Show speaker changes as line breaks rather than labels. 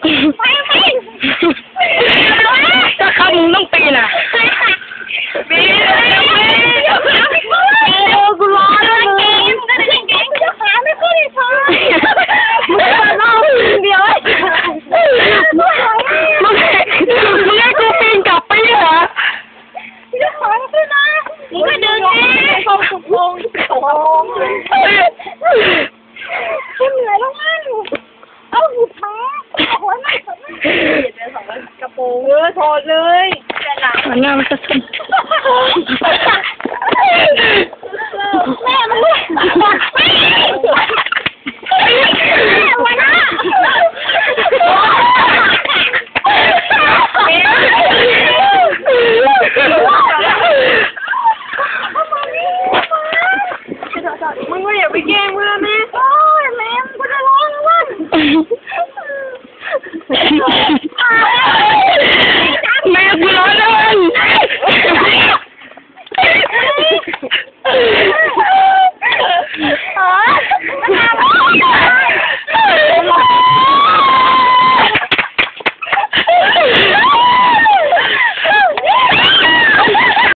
ไปไป
ถ้าเขามึงต้องปีนอะ
บีบีเออกูร้อนเลยเก่งก็ได้เก่งจะหาไม่ค่อยได้ทำมึงมาเล่าเดียวไอ้มึง
มึงมึงให้กูปีนกลับไปเหรอ
จะหาไม่ค่อยนะมึงก็ดึงเองเข้าสุกงสุกงขึ้นเลยแล้วมันเอาหูท้าโอ้ยไม่ไม่กระโปรง เออถอดเลยแต่หลัง
หันหน้ามันจะสุ่ม
แม่มันเลยแม่หัวหน้ามึงก็อย่าไปแกล้งเพื่อนนะโอ้ยแม่มึงก็จะร้องแล้วว่ะ